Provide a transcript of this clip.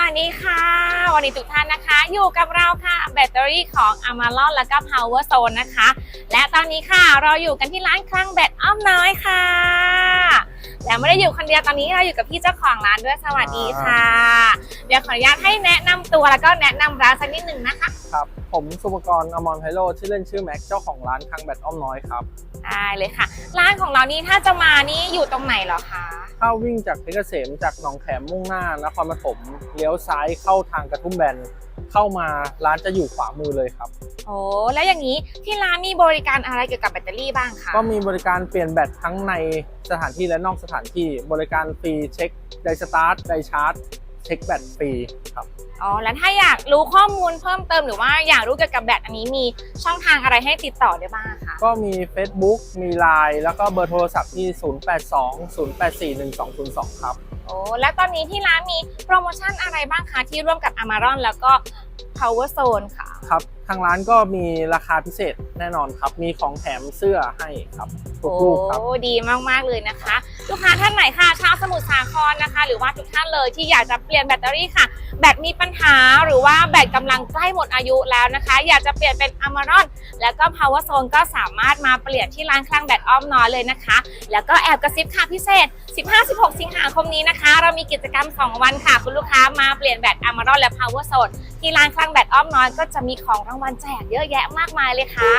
วัสดีค่ะ วันนี้ทุกท่านนะคะ อยู่กับเราค่ะแบตเตอรี่ของ a m a r o n แล้วก็ Power Zone นะคะ และตอนนี้ค่ะเราอยู่กันที่ร้านคลังแบตอ้อมน้อยค่ะ และไม่ได้อยู่คนเดียวตอนนี้เราอยู่กับพี่เจ้าของร้านด้วยสวัสดีค่ะ เดี๋ยวขออนุญาตให้แนะนำตัวแล้วก็แนะนำร้านสักนิดหนึ่งนะคะ ครับ ผมสุปกรณ์อมรไพโรจน์ชื่อเล่นชื่อแม็กเจ้าของร้านคังแบตอ้อมน้อยครับ ได้เลยค่ะ ร้านของเรานี่ถ้าจะมานี่อยู่ตรงไหนเหรอคะ ถ้าวิ่งจากเพชรเกษมจากหนองแขมมุ่งหน้านครปฐมเลี้ยวซ้ายเข้าทางกระทุ่มแบนเข้ามาร้านจะอยู่ขวามือเลยครับ โอ้แล้วอย่างนี้ที่ร้านมีบริการอะไรเกี่ยวกับแบตเตอรี่บ้างคะก็มีบริการเปลี่ยนแบตทั้งในสถานที่และนอกสถานที่ บริการฟรีเช็คไดสตาร์ทไดชาร์จ เช็คแบตฟรีครับ อ๋อ แล้วถ้าอยากรู้ข้อมูลเพิ่มเติมหรือว่าอยากรู้เกี่ยวกับแบตอันนี้มีช่องทางอะไรให้ติดต่อได้บ้างคะ ก็มี Facebook มี Line แล้วก็เบอร์โทรศัพท์ที่ 0820841202 ครับ โอ้ แล้วตอนนี้ที่ร้านมีโปรโมชั่นอะไรบ้างคะที่ร่วมกับ a m a r o n แล้วก็ Power Zone ค่ะ ครับ ทางร้านก็มีราคาพิเศษแน่นอนครับ มีของแถมเสื้อให้ครับทุกโอ้ ลูกครับ ดีมากๆเลยนะคะ ลูกค้าท่านไหนค่ะชาวสมุทรสาครนะคะ หรือว่าทุกท่านเลยที่อยากจะเปลี่ยนแบตเตอรี่ค่ะ แบตมีปัญหาหรือว่าแบตกำลังใกล้หมดอายุแล้วนะคะ อยากจะเปลี่ยนเป็น a m a r o n แล้วก็ Power Zone ก็สามารถมาเปลี่ยนที่ร้านคลังแบตอ้อมน้อยเลยนะคะ แล้วก็แอบกระซิบค่ะพิเศษ 15-16 สิงหาคมนี้นะคะ เรามีกิจกรรม 2 วันค่ะ คุณลูกค้ามาเปลี่ยนแบต a m a r o n และ Power Zone ที่ร้านคลังแบตอ้อมน้อยก็จะมีของรางวัลแจกเยอะแยะมากมายเลยค่ะ